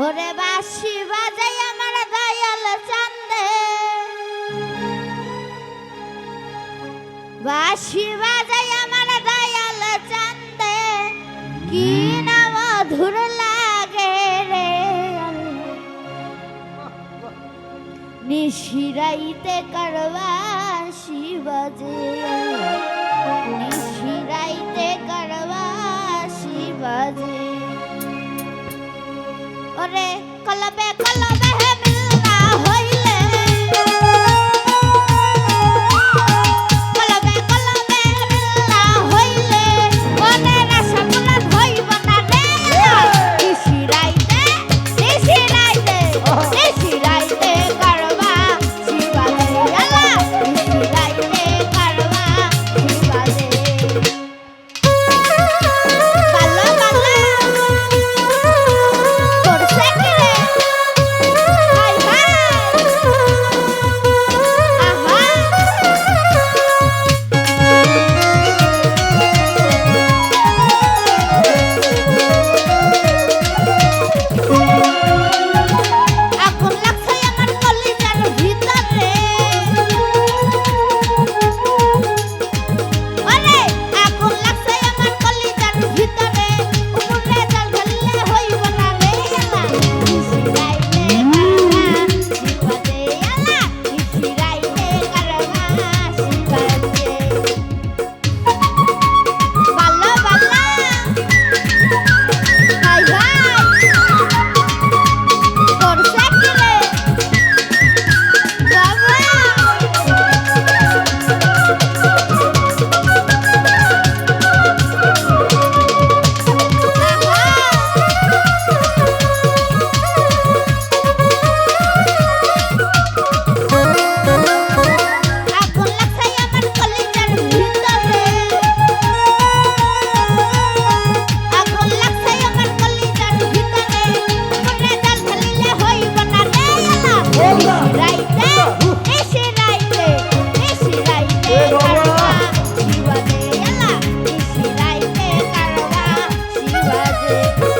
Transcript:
ওরে বাসি বাজাই আমার দয়াল চান্দে। বাসি বাজাই আমার দয়াল চান্দে। কি না মধুর লাগে রে নিশিরাইতে করবাসি বাজে। নিশিরাইতে করে কলবে কলবে। Thank you.